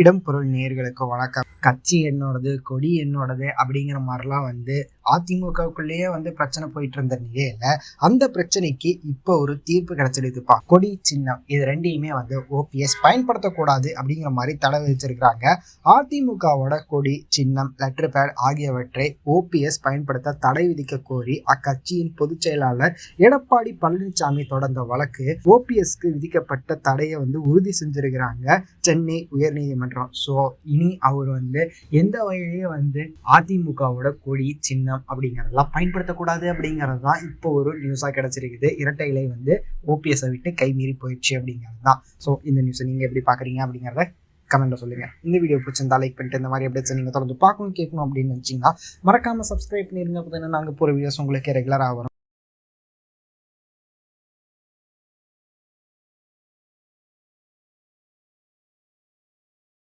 இடம்பொருள் நேர்களுக்கு வணக்கம். கட்சி என்னோடது கொடி என்னோடது அப்படிங்கிற மாதிரிலாம் வந்து அதிமுகவுக்குள்ளேயே வந்து பிரச்சனை போயிட்டு இருந்த நிலையில அந்த பிரச்சனைக்கு இப்போ ஒரு தீர்ப்பு கிடைச்சிடுதுப்பா கொடி சின்னம் இது ரெண்டையுமே வந்து ஓபிஎஸ் பயன்படுத்தக்கூடாது அப்படிங்கிற மாதிரி தடை விதிச்சிருக்கிறாங்க. அதிமுகவோட கொடி சின்னம் லெட்டர் பேட் ஆகியவற்றை ஓபிஎஸ் பயன்படுத்த தடை விதிக்க கோரி அக்கட்சியின் பொதுச் செயலாளர் எடப்பாடி பழனிசாமி தொடர்ந்த வழக்கு ஓபிஎஸ்க்கு விதிக்கப்பட்ட தடையை வந்து உறுதி செஞ்சிருக்கிறாங்க சென்னை உயர்நீதிமன்றம். ஸோ இனி அவர் வந்து எந்த வகையிலேயே வந்து அதிமுகவோட கொடி சின்னம் அப்படிங்கிறதெல்லாம் பயன்படுத்தக்கூடாது அப்படிங்கிறது தான் இப்போ ஒரு நியூஸாக கிடைச்சிருக்குது. இரட்டை இலை வந்து ஓபிஎஸ்ஸை விட்டு கைமீறி போயிடுச்சு அப்படிங்கிறது தான் ஸோ இந்த நியூஸை நீங்கள் எப்படி பார்க்குறீங்க அப்படிங்கிறத கமெண்ட்டில் சொல்லுங்கள் இந்த வீடியோ பிடிச்சிருந்தா லைக் பண்ணிட்டு இந்த மாதிரி அப்டேட்ஸ் நீங்கள் தொடர்ந்து பார்க்கணும் கேட்கணும் அப்படின்னு நினச்சிங்கன்னா மறக்காமல் சப்ஸ்கிரைப் பண்ணிருங்க. அப்போ நாங்கள் போகிற வீடியோஸ் உங்களுக்கு ரெகுலராக வரும்.